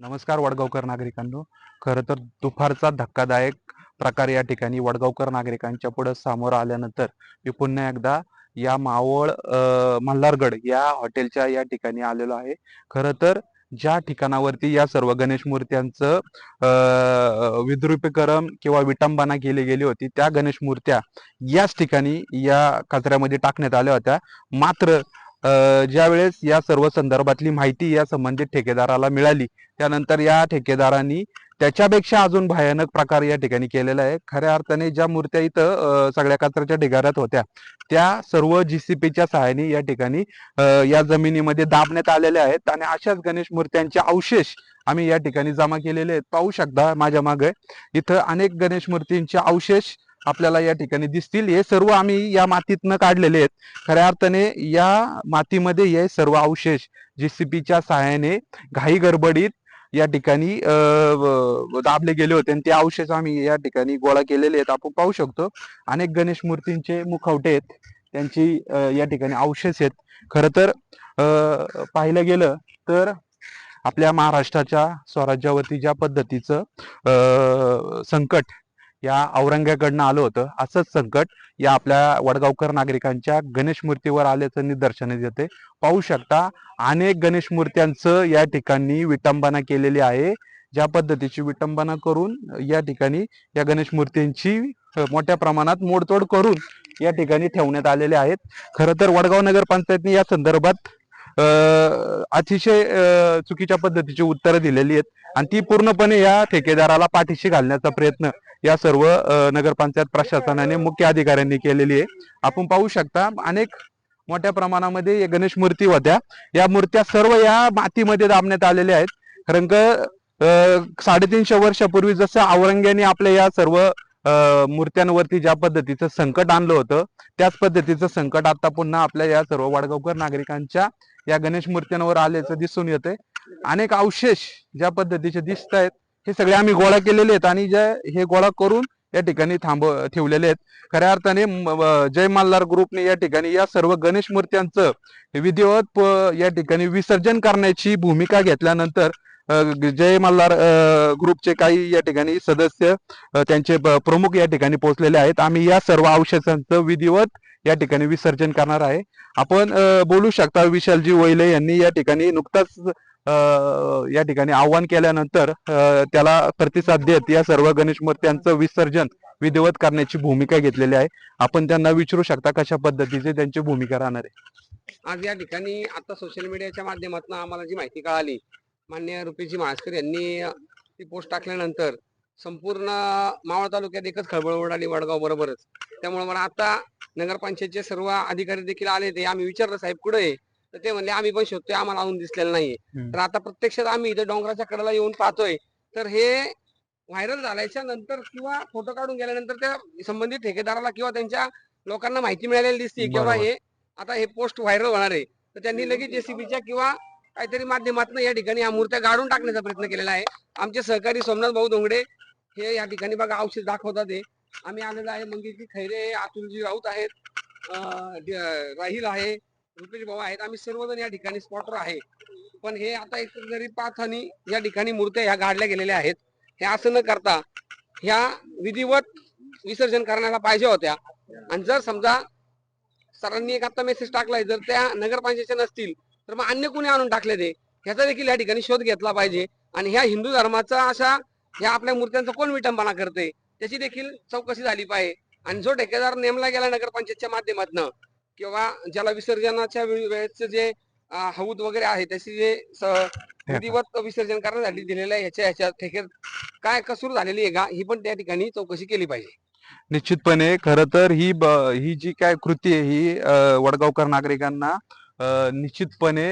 नमस्कार वडगावकर नागरिकांनो. खरं तर दुपारचा धक्कादायक प्रकार या ठिकाणी वडगावकर नागरिकांच्या पुढे समोर आल्यानंतर मी पुन्हा एकदा या मावळ मल्हारगड या हॉटेलच्या या ठिकाणी आलेलो आहे. खरं तर ज्या ठिकाणावरती या सर्व गणेश मूर्त्यांचं विद्रुपीकरण किंवा विटंबना केली गेली होती त्या गणेश मूर्त्या याच ठिकाणी या कचऱ्यामध्ये टाकण्यात आल्या होत्या. मात्र ज्यावेळेस या सर्व संदर्भातली माहिती या संबंधित ठेकेदाराला मिळाली त्यानंतर या ठेकेदारांनी त्याच्यापेक्षा अजून भयानक प्रकार या ठिकाणी केलेला आहे. खऱ्या अर्थाने ज्या मूर्त्या इथं सगळ्या कचऱ्याच्या ढिगाऱ्यात होत्या त्या सर्व जीसीपीच्या सहाय्याने या ठिकाणी या जमिनीमध्ये दाबण्यात आलेल्या आहेत आणि अशाच गणेश मूर्त्यांचे अवशेष आम्ही या ठिकाणी जमा केलेले आहेत. पाहू शकता माझ्या मागे इथं अनेक गणेश मूर्तींचे अवशेष आपल्याला या ठिकाणी दिसतील. हे सर्व आम्ही या मातीतनं काढलेले आहेत. खऱ्या अर्थाने या मातीमध्ये हे सर्व अवशेष जीसीपीच्या सहाय्याने घाई गडबडीत या ठिकाणी दाबले गेले होते. आणि ते अवशेष आम्ही या ठिकाणी गोळा केलेले आहेत. आपण पाहू शकतो अनेक गणेश मूर्तींचे मुखवटे आहेत. त्यांची या ठिकाणी अवशेष आहेत. खरं तर पाहिलं गेलं तर आपल्या महाराष्ट्राच्या स्वराज्यावरती ज्या पद्धतीचं संकट या औरंगाकडनं आलं होतं. असंच संकट या आपल्या वडगावकर नागरिकांच्या गणेश मूर्तीवर आल्याचं निदर्शनास येते पाहू शकता अनेक गणेश मूर्त्यांचं या ठिकाणी विटंबना केलेली आहे. ज्या पद्धतीची विटंबना करून या ठिकाणी या गणेश मूर्तींची मोठ्या प्रमाणात मोडतोड करून या ठिकाणी ठेवण्यात आलेले आहेत. खरं तर वडगाव नगरपंचायतने या संदर्भात अतिशय चुकीच्या पद्धतीची उत्तरं दिलेली आहेत. आणि ती पूर्णपणे या ठेकेदाराला पाठीशी घालण्याचा प्रयत्न या सर्व नगरपंचायत प्रशासनाने मुख्य अधिकाऱ्यांनी केलेली आहे. आपण पाहू शकता अनेक मोठ्या प्रमाणामध्ये या गणेश मूर्ती होत्या. या मूर्त्या सर्व या मातीमध्ये दाबण्यात आलेल्या आहेत. कारण का साडेतीनशे वर्षापूर्वी जसं औरंग्याने आपल्या या सर्व मूर्त्यांवरती ज्या पद्धतीचं संकट आणलं होतं त्याच पद्धतीचं संकट आता पुन्हा आपल्या या सर्व वडगावकर नागरिकांच्या या गणेश मूर्त्यांवर आल्याचं दिसून येतंय. अनेक अवशेष ज्या पद्धतीचे दिसत आहेत हे सगळे आम्ही गोळा केलेले आहेत आणि जे हे गोळा करून या ठिकाणी थांब ठेवलेले आहेत. खऱ्या अर्थाने जय मल्हार ग्रुपने या ठिकाणी या सर्व गणेश मूर्त्यांचं विधिवत या ठिकाणी विसर्जन करण्याची भूमिका घेतल्यानंतर जय मल्हार ग्रुपचे काही या ठिकाणी सदस्य त्यांचे प्रमुख या ठिकाणी पोहोचलेले आहेत. आम्ही या सर्व अवशेषांचं विधिवत या ठिकाणी विसर्जन करणार आहे. आपण बोलू शकता विशालजी वैले यांनी या ठिकाणी नुकताच या ठिकाणी आव्हान केल्यानंतर त्याला प्रतिसाद देत या सर्व गणेश मूर्त्यांचं विसर्जन विधिवत करण्याची भूमिका घेतलेली आहे. आपण त्यांना विचारू शकता कशा पद्धतीची त्यांची भूमिका राहणार आहे. आज या ठिकाणी आता सोशल मीडियाच्या माध्यमातून आम्हाला जी माहिती कळाली मान्य रुपीजी महास्कर यांनी ती पोस्ट टाकल्यानंतर संपूर्ण मावळ तालुक्यात एकच खळबळ उडाली वडगाव बरोबरच. त्यामुळे मला आता नगरपंचायतचे सर्व अधिकारी देखील आले ते आम्ही विचारलं साहेब कुठे आहे? तर ते म्हणले आम्ही पण शोधतोय आम्हाला अजून दिसलेलं नाहीये. तर आता प्रत्यक्षात आम्ही इथे डोंगराच्या कडेला येऊन पाहतोय. तर हे व्हायरल झाल्याच्यानंतर किंवा फोटो काढून गेल्यानंतर त्या संबंधित ठेकेदाराला किंवा त्यांच्या लोकांना माहिती मिळालेली दिसते किंवा. हे आता हे पोस्ट व्हायरल होणार आहे. तर त्यांनी लगेच जेसीबीच्या किंवा काहीतरी माध्यमातून या ठिकाणी या मूर्त्या गाडून टाकण्याचा प्रयत्न केलेला आहे. आमचे सहकारी सोमनाथ भाऊ धोंगडे हे या ठिकाणी बघा औषध दाखवतात ते आम्ही आलेलो आहे मंगेशजी खैरे अतुलजी राऊत आहेत राहील आहे. रुपेश भाऊ आहेत. आम्ही सर्वजण या ठिकाणी स्पॉटवर आहे. पण हे आता एकंदरीत पाथानी या ठिकाणी मूर्त्या ह्या गाडल्या गेलेल्या आहेत. हे असं न करता ह्या विधिवत विसर्जन करण्याला पाहिजे होत्या. आणि जर समजा सरांनी एक आता मेसेज टाकलाय जर त्या नगरपंचायतच्या नसतील तर मग अन्य कोणी आणून टाकले ते? ह्याचा देखील या ठिकाणी शोध घेतला पाहिजे. आणि ह्या हिंदू धर्माचा अशा ह्या आपल्या मूर्त्यांचा कोण विटंबना करते? त्याची देखील चौकशी झाली पाहिजे. आणि जो ठेकेदार नेमला गेला नगरपंचायतच्या माध्यमातून किंवा ज्याला विसर्जनाच्या वेळी- वेळेचं जे हौद वगैरे आहे त्याची जे विधिवत विसर्जन करण्यासाठी दिलेलं आहे ह्याच्या ह्याच्या ठेके काय कसूर झालेली आहे का? ही पण त्या ठिकाणी चौकशी केली पाहिजे. निश्चितपणे खरं तर ही ही जी काय कृती आहे ही वडगावकर नागरिकांना निश्चितपणे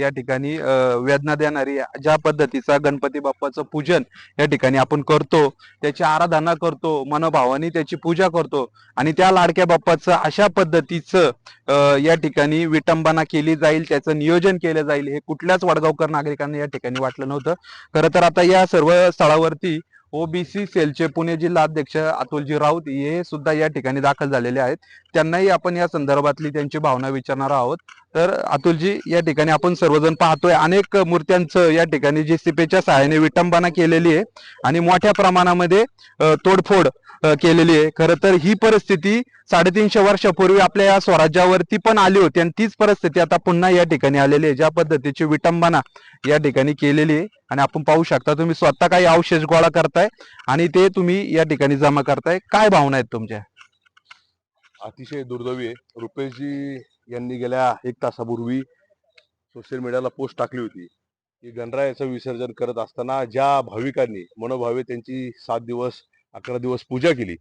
या ठिकाणी वेदना देणारी ज्या पद्धतीचा गणपती बाप्पाचं पूजन या ठिकाणी आपण करतो त्याची आराधना करतो मनोभावाने त्याची पूजा करतो आणि त्या लाडक्या बाप्पाचं अशा पद्धतीचं या ठिकाणी विटंबना केली जाईल त्याचं नियोजन केलं जाईल हे कुठल्याच वडगावकर नागरिकांना या ठिकाणी वाटलं नव्हतं. खरं तर आता या सर्व स्थळावरती ओबीसी सेलचे पुणे जिल्हा अध्यक्ष अतुलजी राऊत हे सुद्धा या ठिकाणी दाखल झालेले आहेत. त्यांनाही आपण या संदर्भातली त्यांची भावना विचारणार आहोत. तर अतुलजी या ठिकाणी आपण सर्वजण पाहतोय अनेक मूर्त्यांचं या ठिकाणी जेसीपीच्या सहाय्याने विटंबना केलेली आहे आणि मोठ्या प्रमाणामध्ये तोडफोड केलेली आहे. खरं तर ही परिस्थिती साडेतीनशे वर्षापूर्वी आपल्या या स्वराज्यावरती पण आली होती आणि तीच परिस्थिती आता पुन्हा या ठिकाणी आलेली आहे. ज्या पद्धतीची विटंबना या ठिकाणी केलेली आहे. आणि आपण पाहू शकता तुम्ही स्वतः काही अवशेष गोळा करताय आणि ते तुम्ही या ठिकाणी जमा करताय. काय भावना आहेत तुमच्या? अतिशय दुर्दैवी आहे. रुपेशजी यांनी गेल्या एक तासापूर्वी सोशल मीडियाला पोस्ट टाकली होती. की गणरायाचं विसर्जन करत असताना ज्या भाविकांनी मनोभावे त्यांची सात दिवस अकरा दिवस पूजा केली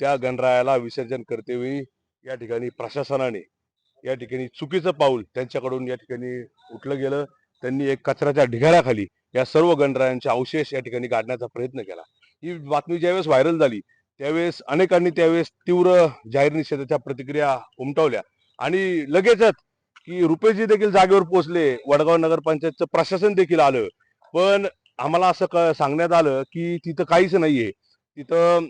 त्या गणरायाला विसर्जन करतेवेळी या ठिकाणी प्रशासनाने या ठिकाणी चुकीचं पाऊल त्यांच्याकडून या ठिकाणी उठलं गेलं. त्यांनी एक कचऱ्याच्या ढिगाऱ्याखाली या सर्व गणरायांचे अवशेष या ठिकाणी काढण्याचा प्रयत्न केला. ही बातमी ज्यावेळेस व्हायरल झाली त्यावेळेस अनेकांनी त्यावेळेस तीव्र जाहीर निषेधाच्या प्रतिक्रिया उमटवल्या. आणि लगेचच की रुपेशजी देखील जागेवर पोहोचले. वडगाव नगरपंचायतचं प्रशासन देखील आलं. पण आम्हाला असं सांगण्यात आलं की तिथं काहीच नाहीये. तिथं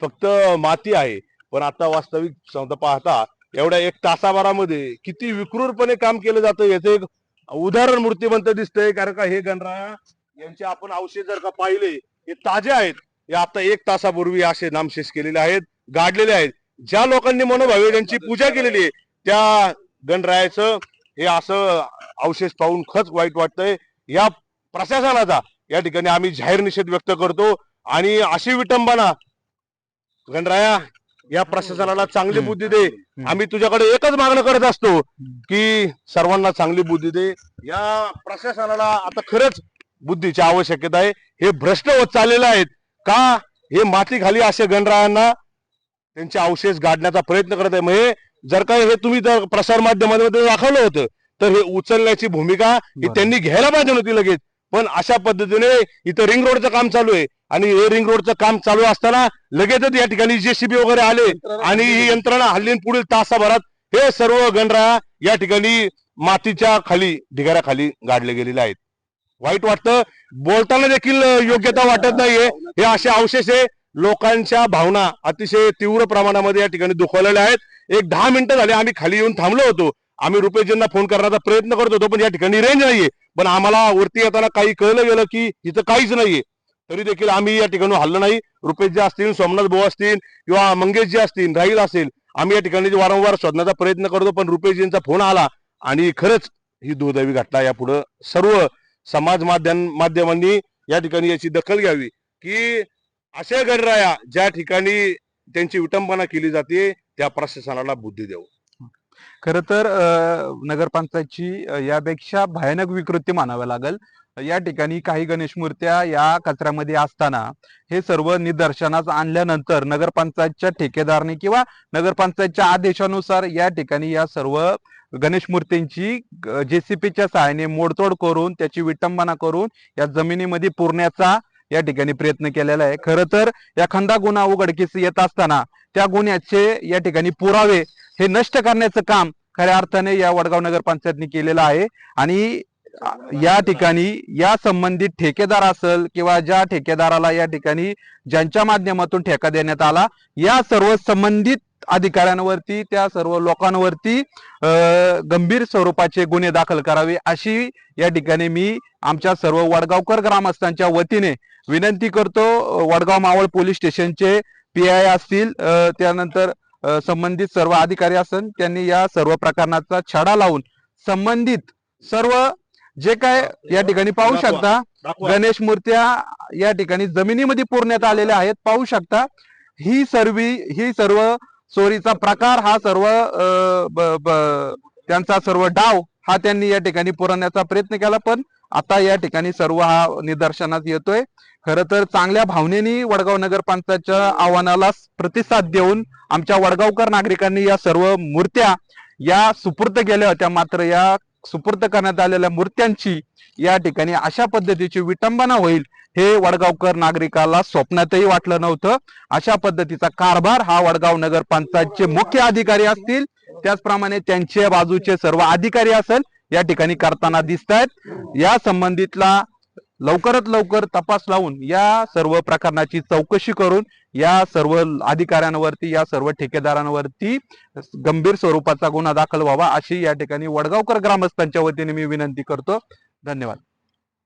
फक्त माती आहे. पण आता वास्तविक समजा पाहता एवढ्या एक तासाभरामध्ये किती विक्रूरपणे काम केलं जातं याचं एक उदाहरण मूर्तिमंत दिसतंय. कारण का हे गणराया यांचे आपण अवशेष जर का पाहिले हे ताजे आहेत. हे आता एक तासापूर्वी असे नामशेष केलेले आहेत गाडलेले आहेत. ज्या लोकांनी मनोभावे त्यांची पूजा केलेली आहे त्या गणरायाचं हे असं अवशेष पाहून खच वाईट वाटतंय. या प्रशासनाचा या ठिकाणी आम्ही जाहीर निषेध व्यक्त करतो आणि अशी विटंबना गणराया या प्रशासनाला चांगली बुद्धी दे. आम्ही तुझ्याकडे एकच मागणं करत असतो की सर्वांना चांगली बुद्धी दे. या प्रशासनाला आता खरंच बुद्धीची आवश्यकता आहे. हे भ्रष्ट होत चाललेले आहेत. का हे माती खाली असे गणरायांना त्यांचे अवशेष गाडण्याचा प्रयत्न करत आहे? म्हणजे जर का हे तुम्ही जर प्रसार माध्यमांमध्ये दाखवलं होतं तर हे उचलण्याची भूमिका ही. त्यांनी घ्यायला पाहिजे होती लगेच. पण अशा पद्धतीने इथं रिंग रोडचं काम चालू आहे. आणि हे रिंग रोडचं काम चालू असताना लगेचच या ठिकाणी जेसीबी वगैरे आले. आणि ही यंत्रणा हल्ली पुढील तासाभरात हे सर्व गणराया या ठिकाणी मातीच्या खाली ढिगाऱ्याखाली गाडले गेलेले आहेत. वाईट वाटतं. बोलताना देखील योग्यता वाटत नाहीये. हे असे अवशेष आहे लोकांच्या भावना अतिशय तीव्र प्रमाणामध्ये या ठिकाणी दुखवलेल्या आहेत. एक दहा मिनिटं झाले आम्ही खाली येऊन थांबलो होतो. आम्ही रुपेशजींना फोन करण्याचा प्रयत्न करत होतो पण या ठिकाणी रेंज नाहीये. पण आम्हाला वरती येताना काही कळलं गेलं की इथं काहीच नाहीये. तरी देखील आम्ही या ठिकाणी हल्लो नाही. रुपेशजी असतील सोमनाथ भाऊ असतील किंवा मंगेशजी असतील राहील असेल आम्ही या ठिकाणी वारंवार शोधण्याचा प्रयत्न करतो पण रुपेशजींचा फोन आला. आणि खरंच ही दुर्दैवी घटना यापुढं सर्व समाज माध्यम माध्यमांनी या ठिकाणी याची दखल घ्यावी की अशा गणराया ज्या ठिकाणी त्यांची विटंबना केली जाते त्या प्रशासनाला बुद्धी देऊ खर तर नगरपंचायतची यापेक्षा भयानक विकृती मानाव्या लागेल. या ठिकाणी काही गणेश मूर्त्या या कचऱ्यामध्ये असताना हे सर्व निदर्शनास आणल्यानंतर नगरपंचायतच्या ठेकेदारने किंवा नगरपंचायतच्या आदेशानुसार या ठिकाणी या सर्व गणेश मूर्तींची जेसीपीच्या सहाय्याने मोडतोड करून त्याची विटंबना करून या जमिनीमध्ये पुरण्याचा या ठिकाणी प्रयत्न केलेला आहे. खरं तर एखादा गुन्हा उघडकीस येत असताना त्या गुन्ह्याचे या ठिकाणी पुरावे हे नष्ट करण्याचं काम खऱ्या अर्थाने या वडगाव नगरपंचायतने केलेलं आहे. आणि या ठिकाणी या संबंधित ठेकेदार असेल किंवा ज्या ठेकेदाराला या ठिकाणी ज्यांच्या माध्यमातून ठेका देण्यात आला या सर्व संबंधित अधिकाऱ्यांवरती त्या सर्व लोकांवरती गंभीर स्वरूपाचे गुन्हे दाखल करावे अशी या ठिकाणी मी आमच्या सर्व वडगावकर ग्रामस्थांच्या वतीने विनंती करतो वडगाव मावळ पोलीस स्टेशनचे पी आय असतील त्यानंतर संबंधित सर्व अधिकारी असन त्यांनी या सर्व प्रकरणाचा छडा लावून संबंधित सर्व जे काय या ठिकाणी पाहू. शकता. गणेश मूर्त्या या ठिकाणी जमिनीमध्ये पुरण्यात आलेल्या आहेत पाहू शकता ही सर्व ही सर्व चोरीचा प्रकार हा सर्व त्यांचा सर्व डाव हा त्यांनी या ठिकाणी पुरवण्याचा प्रयत्न केला. पण आता या ठिकाणी सर्व हा निदर्शनात येतोय. खर तर चांगल्या भावनेने वडगाव नगरपंचायतच्या आव्हानाला प्रतिसाद देऊन आमच्या वडगावकर नागरिकांनी या सर्व मूर्त्या या सुपूर्द केल्या होत्या. मात्र या सुपूर्द करण्यात आलेल्या मूर्त्यांची या ठिकाणी अशा पद्धतीची विटंबना होईल हे वडगावकर नागरिकाला स्वप्नातही वाटलं नव्हतं. अशा पद्धतीचा कारभार हा वडगाव नगरपंचायतचे मुख्य अधिकारी असतील. त्याचप्रमाणे त्यांच्या बाजूचे सर्व अधिकारी असेल या ठिकाणी करताना दिसत आहेत या संबंधितला लवकरात लवकर तपास लावून या सर्व प्रकरणाची चौकशी करून या सर्व अधिकाऱ्यांवरती या सर्व ठेकेदारांवरती गंभीर स्वरूपाचा गुन्हा दाखल व्हावा अशी या ठिकाणी वडगावकर ग्रामस्थांच्या वतीने मी विनंती करतो. धन्यवाद.